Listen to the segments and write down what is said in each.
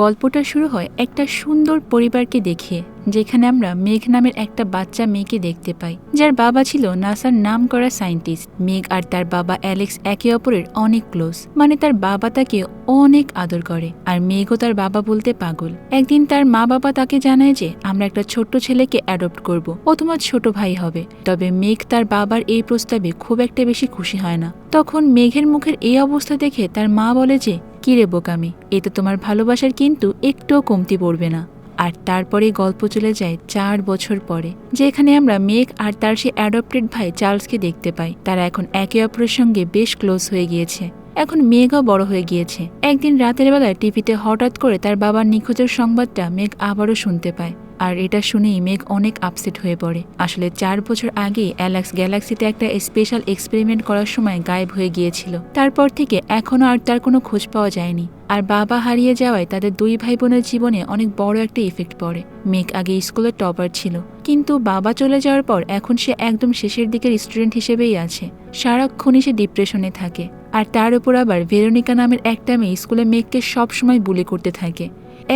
গল্পটা শুরু হয় একটা সুন্দর পরিবারকে দেখিয়ে যেখানে আমরা মেঘ নামের একটা বাচ্চা মেয়েকে দেখতে পাই, যার বাবা ছিল নাসার নাম করা সায়েন্টিস্ট। মেঘ আর তার বাবা অ্যালেক্স একে অপরের অনেক ক্লোজ মানে তার বাবা তাকে অনেক আদর করে, আর মেঘও তার বাবা বলতে পাগল। একদিন তার মা বাবা তাকে জানায় যে, আমরা একটা ছোট্ট ছেলেকে অ্যাডপ্ট করব, ও তোমার ছোট ভাই হবে। তবে মেঘ তার বাবার এই প্রস্তাবে খুব একটা বেশি খুশি হয় না। তখন মেঘের মুখের এই অবস্থা দেখে তার মা বলে যে কিরে বোকামি? এতে তোমার ভালোবাসার কিন্তু একটুও কমতি পড়বে না। আর তারপরে গল্প চলে যায় চার বছর পরে, যেখানে আমরা মেঘ আর তার সে অ্যাডপ্টেড ভাই চার্লসকে দেখতে পাই। তারা এখন একে অপরের সঙ্গে বেশ ক্লোজ হয়ে গিয়েছে। এখন মেঘও বড় হয়ে গিয়েছে। একদিন রাতের বেলায় টিভিতে হঠাৎ করে তার বাবার নিখোঁজের সংবাদটা মেঘ আবারও শুনতে পায়। আর এটা শুনেই মেঘ অনেক আপসেট হয়ে পড়ে। আসলে চার বছর আগে অ্যালাক্স গ্যালাক্সিতে একটা স্পেশাল এক্সপেরিমেন্ট করার সময় গায়েব হয়ে গিয়েছিল। তারপর থেকে এখনও আর তার কোনো খোঁজ পাওয়া যায়নি। আর বাবা হারিয়ে যাওয়ায় তাদের দুই ভাই বোনের জীবনে অনেক বড় একটা ইফেক্ট পড়ে। মেঘ আগে স্কুলের টপার ছিল। কিন্তু বাবা চলে যাওয়ার পর এখন সে একদম শেষের দিকের স্টুডেন্ট হিসেবেই আছে। সারাক্ষণই সে ডিপ্রেশনে থাকে। আর তার উপর আবার ভেরোনিকা নামের একটা মেয়ে স্কুলে মেঘকে সবসময় বুলি করতে থাকে।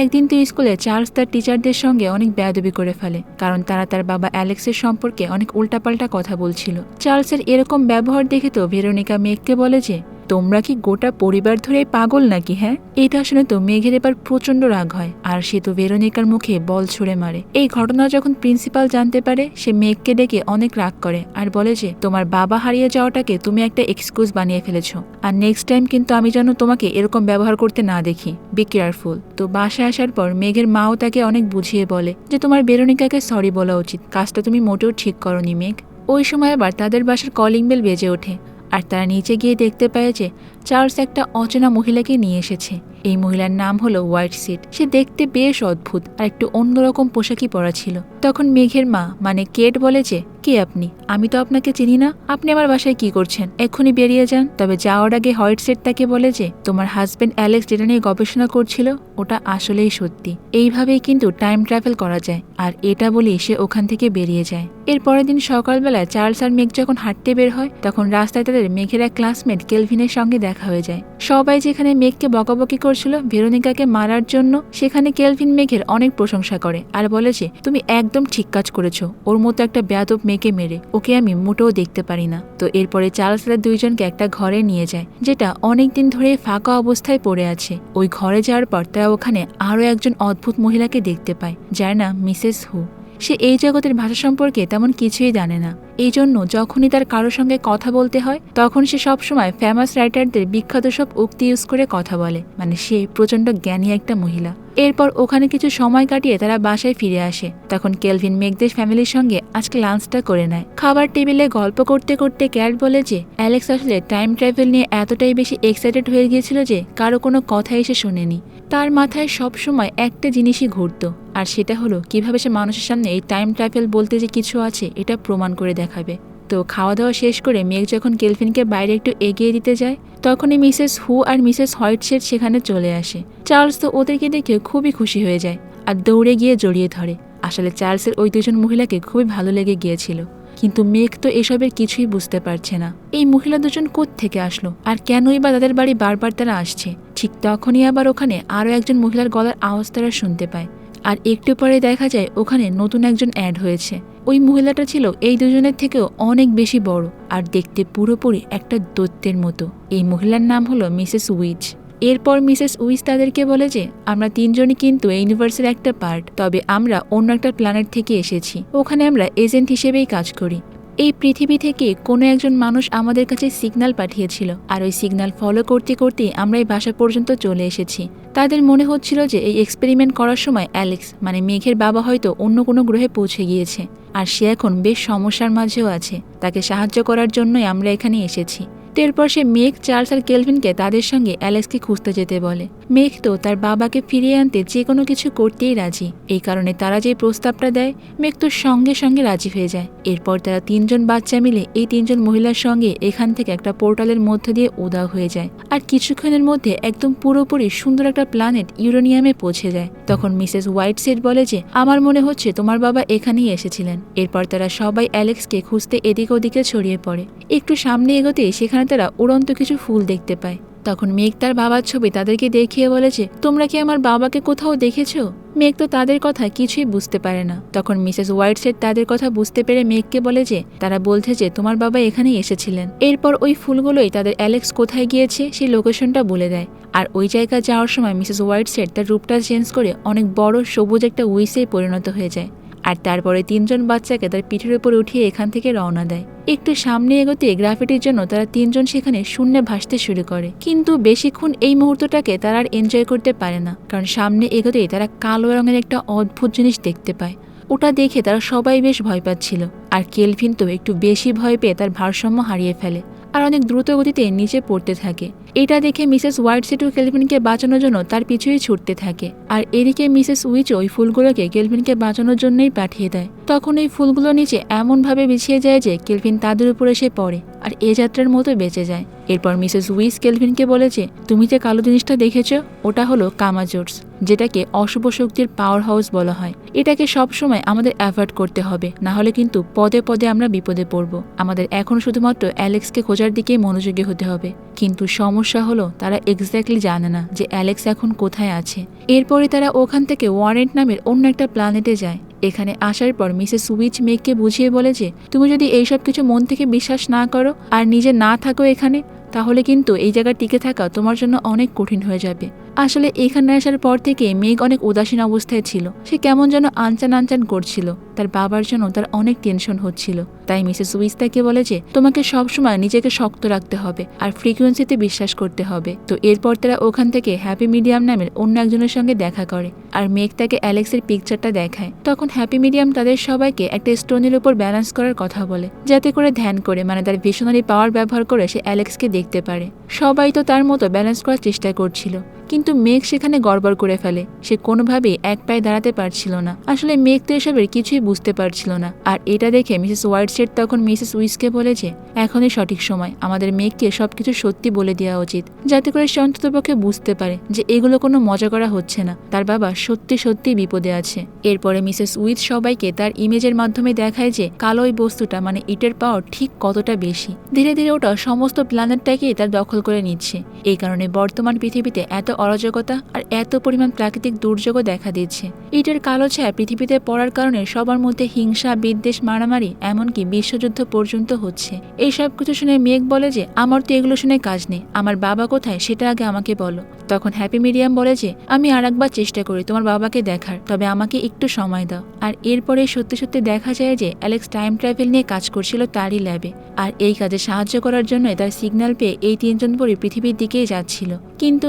একদিন তো স্কুলে চার্লস তার টিচারদের সঙ্গে অনেক বেয়াদবি করে ফেলে, কারণ তারা তার বাবা অ্যালেক্সের সম্পর্কে অনেক উল্টাপাল্টা কথা বলছিল। চার্লসের এরকম ব্যবহার দেখে তো ভেরোনিকা মেঘকে বলে যে তোমরা কি গোটা পরিবার ধরে পাগল নাকি হ্যাঁ? এটা শুনে তো মেঘের এবার প্রচণ্ড রাগ হয়, আর সে তো ভেরোনিকার মুখে বল ছুড়ে মারে। এই ঘটনা যখন প্রিন্সিপাল জানতে পারে, সে মেঘকে ডেকে অনেক রাগ করে আর বলে যে, তোমার বাবা হারিয়ে যাওয়াটাকে তুমি একটা এক্সকিউজ বানিয়ে ফেলেছো। আর নেক্সট টাইম কিন্তু আমি যেন তোমাকে এরকম ব্যবহার করতে না দেখি। বি কেয়ারফুল তো বাসায় আসার পর মেঘের মাও তাকে অনেক বুঝিয়ে বলে যে, তোমার বেরোনিকাকে সরি বলা উচিত। কাজটা তুমি মোটেও ঠিক করনি, মেঘ। ওই সময় আবার তাদের বাসার কলিং বেল বেজে ওঠে। আর তারা নিচে গিয়ে দেখতে পায় যে চার্লস একটা অচেনা মহিলাকে নিয়ে এসেছে। এই মহিলার নাম হলো হোয়াইট সিট সে দেখতে বেশ অদ্ভুত আর একটু অন্যরকম পোশাকই পরা ছিল। তখন মেঘের মা মানে কেট বলে যে, কে আপনি? আমি তো আপনাকে চিনি না। আপনি আমার বাসায় কি করছেন? এক্ষুনি বেরিয়ে যান। তবে যাওয়ার আগে হোয়াইট সেট তাকে বলে যে, তোমার হাজবেন্ড অ্যালেক্স যেটা নিয়ে গবেষণা করছিল, ওটা আসলেই সত্যি। এইভাবেই কিন্তু টাইম ট্রাভেল করা যায়। আর এটা বলেই সে ওখান থেকে বেরিয়ে যায়। এর পরের দিন সকালবেলায় চার্লস আর মেঘ যখন হাঁটতে বের হয়, তখন রাস্তায় তাদের মেঘের এক ক্লাসমেট কেলভিনের সঙ্গে দেখা হয়ে যায়। সবাই যেখানে মেঘকে বকাবকি করছিল, ভেরোনিকাকে মারার জন্য, সেখানে কেলভিন মেঘের অনেক প্রশংসা করে আর বলে যে, তুমি একদম ঠিক কাজ করেছ। ওর মতো একটা বেয়াদব মেয়েকে মেরে ওকে আমি মোটেও দেখতে পারি না। তো এরপরে চার্লস তাদের দুইজনকে একটা ঘরে নিয়ে যায়, যেটা অনেকদিন ধরে ফাঁকা অবস্থায় পড়ে আছে। ওই ঘরে যাওয়ার পর তারা ওখানে আরও একজন অদ্ভুত মহিলাকে দেখতে পায়, যার নাম মিসেস হু। সে এই জগতের ভাষা সম্পর্কে তেমন কিছুই জানে না। এই জন্য যখনই তার কারোর সঙ্গে কথা বলতে হয়, তখন সে সবসময় ফেমাস রাইটারদের বিখ্যাত সব উক্তি ইউজ করে কথা বলে। মানে সে প্রচণ্ড জ্ঞানী একটা মহিলা। এরপর ওখানে কিছু সময় কাটিয়ে তারা বাসায় ফিরে আসে। তখন কেলভিন মেঘদের ফ্যামিলির সঙ্গে আজকে লাঞ্চটা করে নেয়। খাবার টেবিলে গল্প করতে করতে ক্যাট বলে যে, অ্যালেক্স আসলে টাইম ট্রাভেল নিয়ে এতটাই বেশি এক্সাইটেড হয়ে গিয়েছিল যে, কারও কোনো কথা এসে শোনেনি। তার মাথায় সব সময় একটা জিনিসই ঘুরতো, আর সেটা হলো, কীভাবে সে মানুষের সামনে এই টাইম ট্রাভেল বলতে যে কিছু আছে, এটা প্রমাণ করে দেখাবে। তো খাওয়া দাওয়া শেষ করে মেঘ যখন কেলভিনকে বাইরে একটু এগিয়ে দিতে যায়, তখনই মিসেস হু আর মিসেস হোয়াইটশেড সেখানে চলে আসে। চার্লস তো ওদেরকে দেখে খুবই খুশি হয়ে যায় আর দৌড়ে গিয়ে জড়িয়ে ধরে। আসলে চার্লসের ওই দুজন মহিলাকে খুবই ভালো লেগে গিয়েছিল। কিন্তু মেঘ তো এসবের কিছুই বুঝতে পারছে না। এই মহিলা দুজন থেকে আসলো? আর কেনই বা তাদের বাড়ি বারবার তারা আসছে? ঠিক তখনই আবার ওখানে আরও একজন মহিলার গলার আওয়াজ তারা শুনতে পায়। আর একটু পরে দেখা যায় ওখানে নতুন একজন অ্যাড হয়েছে। ওই মহিলাটা ছিল এই দুজনের থেকেও অনেক বেশি বড় আর দেখতে পুরোপুরি একটা দৈত্যের মতো। এই মহিলার নাম হলো মিসেস উইজ। এরপর মিসেস উইস তাদেরকে বলে যে, আমরা তিনজনই কিন্তু এই ইউনিভার্সের একটা পার্ট তবে আমরা অন্য একটা প্ল্যানেট থেকে এসেছি। ওখানে আমরা এজেন্ট হিসেবেই কাজ করি। এই পৃথিবী থেকে কোনো একজন মানুষ আমাদের কাছে সিগনাল পাঠিয়েছিল আর ওই সিগনাল ফলো করতে করতে আমরা এই বাসা পর্যন্ত চলে এসেছি। তাদের মনে হচ্ছিল যে এই এক্সপেরিমেন্ট করার সময় অ্যালেক্স মানে মেঘের বাবা হয়তো অন্য কোনো গ্রহে পৌঁছে গিয়েছে। আর সে এখন বেশ সমস্যার মাঝেও আছে। তাকে সাহায্য করার জন্যই আমরা এখানে এসেছি। এরপর সে মেঘ, চার্লস আর কেলভিনকে তাদের সঙ্গে অ্যালেক্সকে খুঁজতে যেতে বলে। মেঘ তো তার বাবাকে ফিরিয়ে আনতে যে কোনো কিছু করতেই রাজি। এই কারণে তারা যে প্রস্তাবটা দেয়, মেঘ তো সঙ্গে সঙ্গে রাজি হয়ে যায়। এরপর তারা তিনজন বাচ্চা মিলে এই তিনজন মহিলার সঙ্গে এখান থেকে একটা পোর্টালের মধ্যে দিয়ে উদাও হয়ে যায়। আর কিছুক্ষণের মধ্যে একদম পুরোপুরি সুন্দর একটা প্ল্যানেট ইউরোনিয়ামে পৌঁছে যায়। তখন মিসেস হোয়াইট সেট বলে যে, আমার মনে হচ্ছে তোমার বাবা এখানেই এসেছিলেন। এরপর তারা সবাই অ্যালেক্সকে খুঁজতে এদিক ওদিকে ছড়িয়ে পড়ে। একটু সামনে এগোতে সেখানে তারা উড়ন্ত কিছু ফুল দেখতে পায়। তখন মেঘ তার বাবার ছবি তাদেরকে দেখিয়ে বলেছে তোমরা কি আমার বাবাকে কোথাও দেখেছ? মেঘ তো তাদের কথা কিছুই বুঝতে পারে না। তখন মিসেস হোয়াইটসেট তাদের কথা বুঝতে পেরে মেঘকে বলে যে, তারা বলছে যে, তোমার বাবা এখানেই এসেছিলেন। এরপর ওই ফুলগুলোই তাদের অ্যালেক্স কোথায় গিয়েছে সেই লোকেশনটা বলে দেয়। আর ওই জায়গায় যাওয়ার সময় মিসেস হোয়াইটসেট তার রূপটা চেঞ্জ করে অনেক বড় সবুজ একটা উইসে পরিণত হয়ে যায়। আর তারপরে তিনজন বাচ্চাকে তার পিঠের উপর উঠিয়ে এখান থেকে রওনা দেয়। একটু সামনে এগোতে গ্রাফিটির জন্য তারা তিনজন সেখানে শূন্যে ভাসতে শুরু করে। কিন্তু বেশিক্ষণ এই মুহূর্তটাকে তারা আর এনজয় করতে পারে না। কারণ সামনে এগোতেই তারা কালো রঙের একটা অদ্ভুত জিনিস দেখতে পায়। ওটা দেখে তারা সবাই বেশ ভয় পাচ্ছিল। আর কেলভিন তো একটু বেশি ভয় পেয়ে তার ভারসাম্য হারিয়ে ফেলে। আর অনেক দ্রুত গতিতে নিচে পড়তে থাকে। এটা দেখে মিসেস হোয়াইটসেট ও কেলভিনকে বাঁচানোর জন্য তার পিছুই ছুটতে থাকে। আর এদিকে মিসেস উইচ ওই ফুলগুলোকে কেলভিনকে বাঁচানোর জন্যই পাঠিয়ে দেয়। তখন এই ফুলগুলো নিচে এমনভাবে বিছিয়ে যায় যে কেলভিন তাদের উপর এসে পড়ে আর এ যাত্রার মতো বেঁচে যায়। এরপর মিসেস উইস কেলভিনকে বলেছে তুমি যে কালো জিনিসটা দেখেছ, ওটা হলো কামাজোর্স যেটাকে অশুভ শক্তির পাওয়ার হাউস বলা হয়। এটাকে সবসময় আমাদের অ্যাভয়েড করতে হবে, না হলে কিন্তু পদে পদে আমরা বিপদে পড়ব। আমাদের এখন শুধুমাত্র অ্যালেক্সকে খোঁজার দিকেই মনোযোগী হতে হবে। কিন্তু সমস্যা হলো, তারা এক্স্যাক্টলি জানে না যে অ্যালেক্স এখন কোথায় আছে। এরপরে তারা ওখান থেকে ওয়ারেন্ট নামের অন্য একটা প্ল্যানেটে যায়। এখানে আসার পর মিসেস উইচ মেঘকে বুঝিয়ে বলে যে, তুমি যদি এইসব কিছু মন থেকে বিশ্বাস না করো আর নিজে না থাকো এখানে, তাহলে কিন্তু এই জায়গায় টিকে থাকা তোমার জন্য অনেক কঠিন হয়ে যাবে। আসলে এখানে আসার পর থেকে মেঘ অনেক উদাসীন অবস্থায় ছিল। সে কেমন যেন আনচান আনচান করছিল। তার বাবার জন্য তার অনেক টেনশন হচ্ছিল। তাই মিসেস উইস তাকে বলে যে, তোমাকে সবসময় নিজেকে শক্ত রাখতে হবে আর ফ্রিকোয়েন্সিতে বিশ্বাস করতে হবে। তো এরপর তারা ওখান থেকে হ্যাপি মিডিয়াম নামের অন্য একজনের সঙ্গে দেখা করে আর মেঘ তাকে অ্যালেক্সের পিকচারটা দেখায়। তখন হ্যাপি মিডিয়াম তাদের সবাইকে একটা স্টোনের উপর ব্যালেন্স করার কথা বলে, যাতে করে ধ্যান করে মানে তার ভিশনারি পাওয়ার ব্যবহার করে সে অ্যালেক্সকে দেখতে পারে। সবাই তো তার মতো ব্যালেন্স করার চেষ্টা করছিল। কিন্তু মেঘ সেখানে গড়বড় করে ফেলে। সে কোনোভাবেই এক পায়ে দাঁড়াতে পারছিল না। আসলে মেঘ তো এসবের কিছুই বুঝতে পারছিল না। আর এটা দেখে মিসেস হোয়াইটসেট তখন মিসেস উইসকে বলে যে, এখনই সঠিক সময়। আমাদের মেঘকে সবকিছু সত্যি বলে দেওয়া উচিত। যাতে করে সে অন্ততপক্ষে বুঝতে পারে যে এগুলো কোনো মজা করা হচ্ছে না। তার বাবা সত্যি সত্যি বিপদে আছে। এরপরে মিসেস উইথ সবাইকে তার ইমেজের মাধ্যমে দেখায় যে, কালো ওই বস্তুটা মানে ইটের পাওয়ার, ঠিক কতটা বেশি? ধীরে ধীরে ওটা সমস্ত প্ল্যানেটটাকেই তার দখল করে নিচ্ছে। এই কারণে বর্তমান পৃথিবীতে এত অরাজকতা আর এত পরিমাণ প্রাকৃতিক দুর্যোগও দেখা দিচ্ছে। ইটের কালো ছায়া পৃথিবীতে পড়ার কারণে সবার মধ্যে হিংসা, বিদ্বেষ, মারামারি, এমনকি বিশ্বযুদ্ধ পর্যন্ত হচ্ছে। এই সব কিছু শুনে মেঘ বলে যে, আমার তো এগুলো শুনে কাজ নেই। আমার বাবা কোথায়? সেটা আগে আমাকে বলো। তখন হ্যাপি মিডিয়াম বলে যে, আমি আর একবার চেষ্টা করি তোমার বাবাকে দেখার, তবে আমাকে একটু সময় দাও। আর এরপরে সত্যি সত্যি দেখা যায় যে, অ্যালেক্স টাইম ট্রাভেল নিয়ে কাজ করছিল তারই ল্যাবে। আর এই কাজে সাহায্য করার জন্য তার সিগন্যাল পেয়ে এই তিনজন পরে পৃথিবীর দিকেই যাচ্ছিল। কিন্তু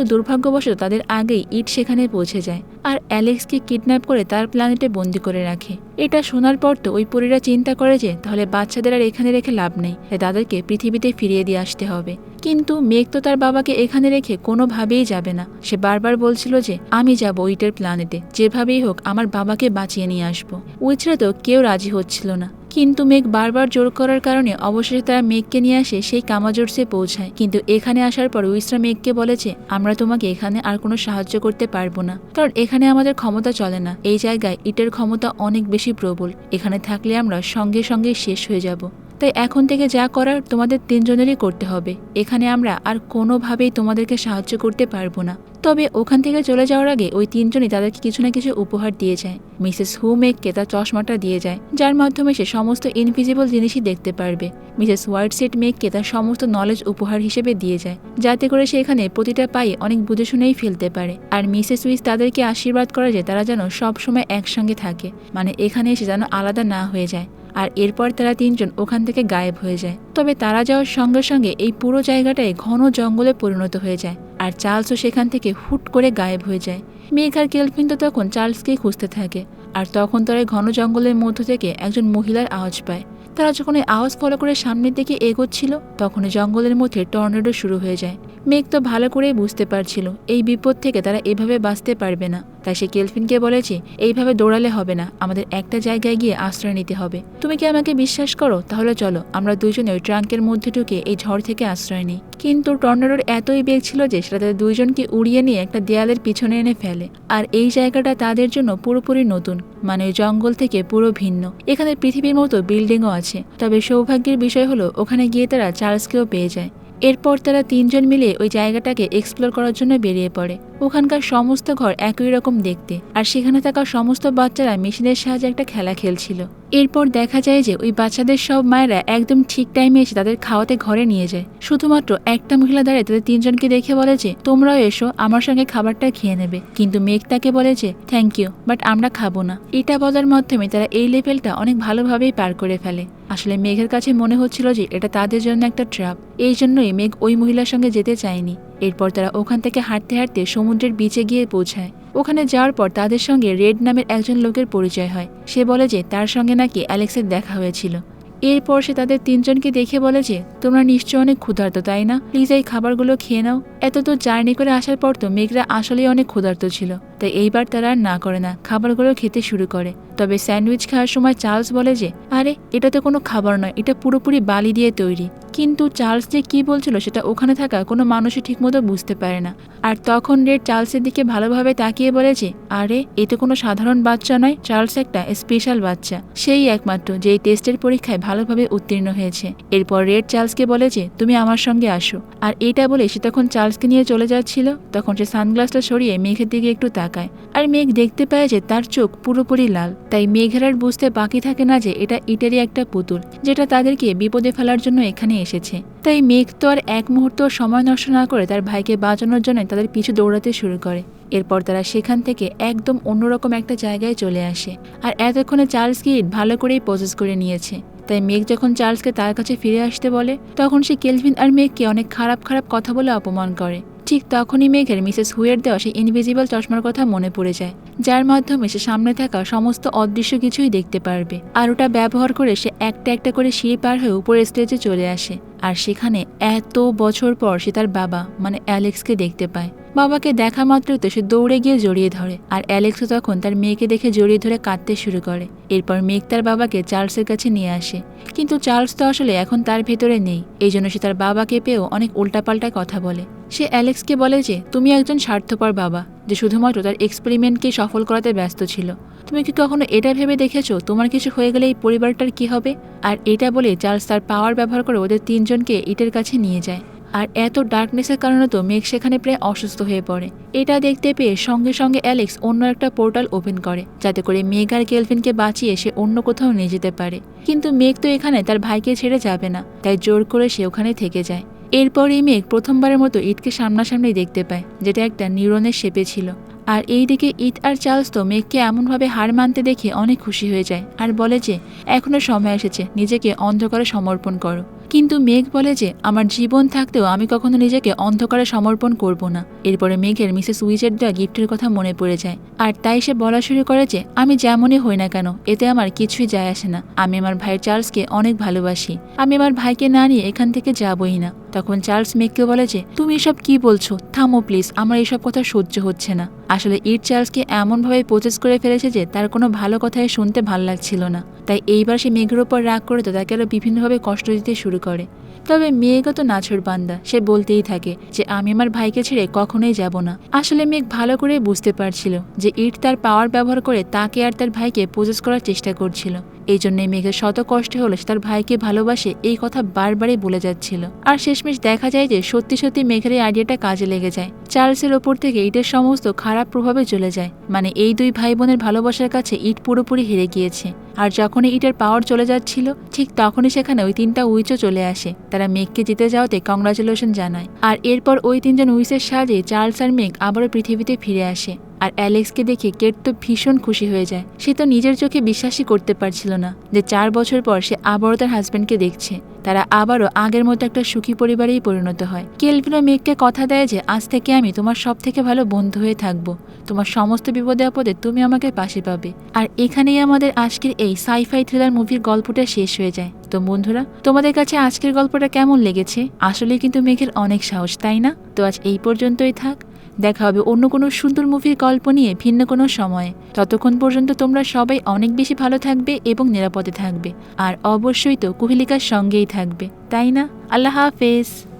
দুর্ভাগ্যবশত তাদের আগেই ইট সেখানে পৌঁছে যায় আর অ্যালেক্সকে কিডন্যাপ করে তার প্ল্যানেটে বন্দি করে রাখে। এটা শোনার পর তো ওই পরীরা চিন্তা করে যে তাহলে বাচ্চাদের আর এখানে রেখে লাভ নেই, তাই তাদেরকে পৃথিবীতে ফিরিয়ে দিয়ে আসতে হবে। কিন্তু মেঘ তো তার বাবাকে এখানে রেখে কোনোভাবেই যাবে না। সে বারবার বলছিল যে, আমি যাব ওইটের প্ল্যানেটে যেভাবেই হোক আমার বাবাকে বাঁচিয়ে নিয়ে আসব। উইচরা তো কেউ রাজি হচ্ছিল না। কিন্তু মেঘ বারবার জোর করার কারণে অবশেষে তারা মেঘকে নিয়ে আসে সেই কামাজোর্সে পৌঁছায়। কিন্তু এখানে আসার পর উইসরা মেঘকে বলেছে, আমরা তোমাকে এখানে আর কোনো সাহায্য করতে পারব না। কারণ এখানে আমাদের ক্ষমতা চলে না। এই জায়গায় ইটের ক্ষমতা অনেক বেশি প্রবল। এখানে থাকলে আমরা সঙ্গে সঙ্গে শেষ হয়ে যাব। তাই এখন থেকে যা করার তোমাদের তিনজনেরই করতে হবে। এখানে আমরা আর কোনোভাবেই তোমাদেরকে সাহায্য করতে পারব না। তবে ওখান থেকে চলে যাওয়ার আগে ওই তিনজনই তাদেরকে কিছু না কিছু উপহার দিয়ে যায়। মিসেস হু মেককে তার চশমাটা দিয়ে যায়, যার মাধ্যমে সে সমস্ত ইনভিজিবল জিনিসই দেখতে পারবে। মিসেস হোয়াইটসেট মেককে তার সমস্ত নলেজ উপহার হিসেবে দিয়ে যায়, যাতে করে সে এখানে প্রতিটা পায়ে অনেক বুঝে শুনেই ফেলতে পারে। আর মিসেস উইস তাদেরকে আশীর্বাদ করে যে তারা যেন সবসময় একসঙ্গে থাকে মানে এখানে এসে যেন আলাদা না হয়ে যায়। আর এরপর তারা তিনজন ওখান থেকে গায়েব হয়ে যায়। তবে তারা যাওয়ার সঙ্গে সঙ্গে এই পুরো জায়গাটায় ঘন জঙ্গলে পরিণত হয়ে যায় আর চার্লসও সেখান থেকে হুট করে গায়েব হয়ে যায়। মেঘ আর তো তখন চার্লসকেই খুঁজতে থাকে আর তখন তারা ঘন জঙ্গলের মধ্য থেকে একজন মহিলার আওয়াজ পায়। তারা যখন এই আওয়াজ ফলো করে সামনের দিকে এগোচ্ছিল, তখন জঙ্গলের মধ্যে টর্নেডো শুরু হয়ে যায়। মেঘ তো ভালো করেই বুঝতে পারছিল, এই বিপদ থেকে তারা এভাবে বাঁচতে পারবে না। তাই সে কেলফিনকে বলেছে, এইভাবে দৌড়ালে হবে না, আমাদের একটা জায়গায় গিয়ে আশ্রয় নিতে হবে। তুমি কি আমাকে বিশ্বাস করো? তাহলে চলো, আমরা দুজনে ওই ট্রাঙ্কের মধ্যে ঢুকে এই ঝড় থেকে আশ্রয় নিই। কিন্তু টর্নেডোর এতই বেগ ছিল যে সেটা তাদের দুইজনকে উড়িয়ে নিয়ে একটা দেয়ালের পিছনে এনে ফেলে। আর এই জায়গাটা তাদের জন্য পুরোপুরি নতুন মানে ওই জঙ্গল থেকে পুরো ভিন্ন। এখানে পৃথিবীর মতো বিল্ডিংও আছে, তবে সৌভাগ্যের বিষয় হলো ওখানে গিয়ে তারা চার্লসকেও পেয়ে যায়। এরপর তারা তিনজন মিলে ওই জায়গাটাকে এক্সপ্লোর করার জন্য বেরিয়ে পড়ে। ওখানকার সমস্ত ঘর একই রকম দেখতে, আর সেখানে থাকা সমস্ত বাচ্চারা মেশিনের সাহায্যে একটা খেলা খেলছিল। এরপর দেখা যায় যে ওই বাচ্চাদের সব মায়েরা একদম ঠিক টাইমে এসে তাদের খাওয়াতে ঘরে নিয়ে যায়। শুধুমাত্র একটা মহিলা দাঁড়িয়ে তাদের তিনজনকে দেখে বলে যে, তোমরাও এসো, আমার সঙ্গে খাবারটা খেয়ে নেবে। কিন্তু মেঘ তাকে বলে যে থ্যাংক ইউ বাট আমরা খাব না। এটা বলার মাধ্যমে তারা এই লেভেলটা অনেক ভালোভাবেই পার করে ফেলে। আসলে মেঘের কাছে মনে হচ্ছিল যে এটা তাদের জন্য একটা ট্র্যাপ এই জন্যই মেঘ ওই মহিলার সঙ্গে যেতে চায়নি। এরপর তারা ওখান থেকে হাঁটতে হাঁটতে সমুদ্রের বিচে গিয়ে পৌঁছায়। ওখানে যাওয়ার পর তাদের সঙ্গে রেড নামের একজন লোকের পরিচয় হয়। সে বলে যে তার সঙ্গে নাকি অ্যালেক্সের দেখা হয়েছিল। এরপর সে তাদের তিনজনকে দেখে বলে যে, তোমরা নিশ্চয় অনেক ক্ষুধার্ত, তাই না? প্লিজ এই খাবারগুলো খেয়ে নাও। এত তো জার্নি করে আসার পর তো মেঘরা আসলেই অনেক ক্ষুধার্ত ছিল। তাই এইবার তারা আর না করে না খাবারগুলো খেতে শুরু করে। তবে স্যান্ডউইচ খাওয়ার সময় চার্লস বলে যে, আরে, এটা তো কোনো খাবার নয়, এটা পুরোপুরি বালি দিয়ে তৈরি। কিন্তু চার্লস যে কি বলছিল সেটা ওখানে থাকা কোনো মানুষই ঠিকমতো বুঝতে পারে না। আর তখন রেড চার্লসের দিকে ভালোভাবে তাকিয়ে বলে যে, আরে, এ তো কোনো সাধারণ বাচ্চা নয়, চার্লস একটা স্পেশাল বাচ্চা। সেই একমাত্র যে এই টেস্টের পরীক্ষায় ভালোভাবে উত্তীর্ণ হয়েছে। এরপর রেড চার্লসকে বলে যে, তুমি আমার সঙ্গে আসো। আর এটা বলে সে তখন চার্লসকে নিয়ে চলে যাচ্ছিল। তখন সে সানগ্লাসটা সরিয়ে মেঘের দিকে একটু তাকায়। আর মেঘ দেখতে পায় যে তার চোখ পুরোপুরি লাল। তাই মেঘের আর বুঝতে বাকি থাকে না যে এটা ইটারই একটা পুতুল, যেটা তাদেরকে বিপদে ফেলার জন্য এখানে এসেছে। তাই মেঘ তো আর এক মুহূর্ত সময় নষ্ট না করে তার ভাইকে বাঁচানোর জন্য তাদের পিছু দৌড়াতে শুরু করে। এরপর তারা সেখান থেকে একদম অন্যরকম একটা জায়গায় চলে আসে। আর এতক্ষণে চার্লস গিট ভালো করেই প্রসেস করে নিয়েছে। তাই মেঘ যখন চার্লসকে তার কাছে ফিরে আসতে বলে, তখন সে কেলভিন আর মেঘকে অনেক খারাপ খারাপ কথা বলে অপমান করে। ঠিক তখনই মেঘের মিসেস হুয়ের দেওয়া সেই ইনভিজিবল চশমার কথা মনে পড়ে যায়, যার মাধ্যমে সে সামনে থাকা সমস্ত অদৃশ্য কিছুই দেখতে পারবে। আর ওটা ব্যবহার করে সে একটা একটা করে সিঁড়ি পার হয়ে উপরের স্টেজে চলে আসে। আর সেখানে এত বছর পর সে তার বাবা মানে অ্যালেক্সকে দেখতে পায়। বাবাকে দেখা মাত্রই তো সে দৌড়ে গিয়ে জড়িয়ে ধরে আর অ্যালেক্সও তখন তার মেয়েকে দেখে জড়িয়ে ধরে কাঁদতে শুরু করে। এরপর মেঘ তার বাবাকে চার্লসের কাছে নিয়ে আসে। কিন্তু চার্লস তো আসলে এখন তার ভেতরে নেই। এই জন্য সে তার বাবাকে পেয়েও অনেক উল্টাপাল্টা কথা বলে। সে অ্যালেক্সকে বলে যে, তুমি একজন স্বার্থপর বাবা। যে শুধুমাত্র তার এক্সপেরিমেন্টকে সফল করাতে ব্যস্ত ছিল। তুমি কি কখনো এটা ভেবে দেখেছ? তোমার কিছু হয়ে গেলে এই পরিবারটার কি হবে? আর এটা বলে চার্লস তার পাওয়ার ব্যবহার করে ওদের তিনজনকে ইটের কাছে নিয়ে যায়। আর এত ডার্কনেসের কারণে তো মেঘ সেখানে প্রায় অসুস্থ হয়ে পড়ে। এটা দেখতে পেয়ে সঙ্গে সঙ্গে অ্যালেক্স অন্য একটা পোর্টাল ওপেন করে, যাতে করে মেঘ আর কেলভিনকে বাঁচিয়ে সে অন্য কোথাও নিয়ে যেতে পারে। কিন্তু মেঘ তো এখানে তার ভাইকে ছেড়ে যাবে না, তাই জোর করে সে ওখানে থেকে যায়। এরপর এই মেঘ প্রথমবারের মতো ইটকে সামনাসামনি দেখতে পায়, যেটা একটা নিউরনের শেপে ছিল। আর এই দিকে ইট আর চার্লস তো মেঘকে এমনভাবে হার মানতে দেখে অনেক খুশি হয়ে যায় আর বলে যে এখনও সময় এসেছে, নিজেকে অন্ধকারে সমর্পণ করো। কিন্তু মেঘ বলে যে, আমার জীবন থাকতেও আমি কখনো নিজেকে অন্ধকারে সমর্পণ করব না। এরপরে মেঘের মিসেস উইজের দেওয়া গিফটের কথা মনে পড়ে যায়। আর তাই সে বলা শুরু করে যে, আমি যেমনই হই না কেন, এতে আমার কিছুই যায় আসে না। আমি আমার ভাই চার্লসকে অনেক ভালোবাসি। আমি আমার ভাইকে না নিয়ে এখান থেকে যাবই না। তখন চার্লস মেঘকে বলে যে, তুমি এসব কি বলছো? থামো প্লিজ, আমার এইসব কথা সহ্য হচ্ছে না। আসলে ইট চার্লসকে এমনভাবে প্রচেস করে ফেলেছে যে, তার কোনো ভালো কথাই শুনতে ভালো লাগছিল না। তাই এইবার সে মেঘের ওপর রাগ করে তো তাকে আরও বিভিন্নভাবে কষ্ট দিতে শুরু করে। তবে মেয়েগত নাছর বান্দা, সে বলতেই থাকে যে, আমি আমার ভাইকে ছেড়ে কখনোই যাব না। আসলে মেঘ ভালো করে বুঝতে পারছিল যে, ইট তার পাওয়ার ব্যবহার করে তাকে আর তার ভাইকে প্রসেস করার চেষ্টা করছিল। এই জন্যে মেঘের শত কষ্টে হলে সে তার ভাইকে ভালোবাসে, এই কথা বারবারই বলে যাচ্ছিল। আর শেষমেশ দেখা যায় যে সত্যি সত্যি মেঘের এই আইডিয়াটা কাজে লেগে যায়। চার্লসের ওপর থেকে ইটের সমস্ত খারাপ প্রভাবে চলে যায়। মানে এই দুই ভাই বোনের ভালোবাসার কাছে ইট পুরোপুরি হেরে গিয়েছে। আর যখনই ইটের পাওয়ার চলে যাচ্ছিল, ঠিক তখনই সেখানে ওই তিনটা উইচও চলে আসে। তারা মেঘকে জিতে যাওয়াতে কংগ্রাচুলেশন জানায়। আর এরপর ওই তিনজন উইচের সাহায্যে চার্লস আর মেঘ আবারও পৃথিবীতে ফিরে আসে। আর অ্যালেক্সকে দেখে কেট তো ভীষণ খুশি হয়ে যায়। সে তো নিজের চোখে বিশ্বাসই করতে পারছিল না যে চার বছর পর সে আবারও তার হাজব্যান্ডকে দেখছে। তারা আবারও আগের মতো একটা সুখী পরিবারেই পরিণত হয়। কেলভিনো মেঘকে কথা দেয় যে, আজ থেকে আমি তোমার সব থেকে ভালো বন্ধু হয়ে থাকব। তোমার সমস্ত বিপদে আপদে তুমি আমাকে পাশে পাবে। আর এখানেই আমাদের আজকের এই সাইফাই থ্রিলার মুভির গল্পটা শেষ হয়ে যায়। তো বন্ধুরা, তোমাদের কাছে আজকের গল্পটা কেমন লেগেছে? আসলে কিন্তু মেঘের অনেক সাহস, তাই না? তো আজ এই পর্যন্তই থাক। দেখা হবে অন্য কোনো সুন্দর মুভির গল্প নিয়ে ভিন্ন কোনো সময়ে। ততক্ষণ পর্যন্ত তোমরা সবাই অনেক বেশি ভালো থাকবে এবং নিরাপদে থাকবে। আর অবশ্যই তো কুহেলিকার সঙ্গেই থাকবে, তাই না? আল্লাহ হাফেজ।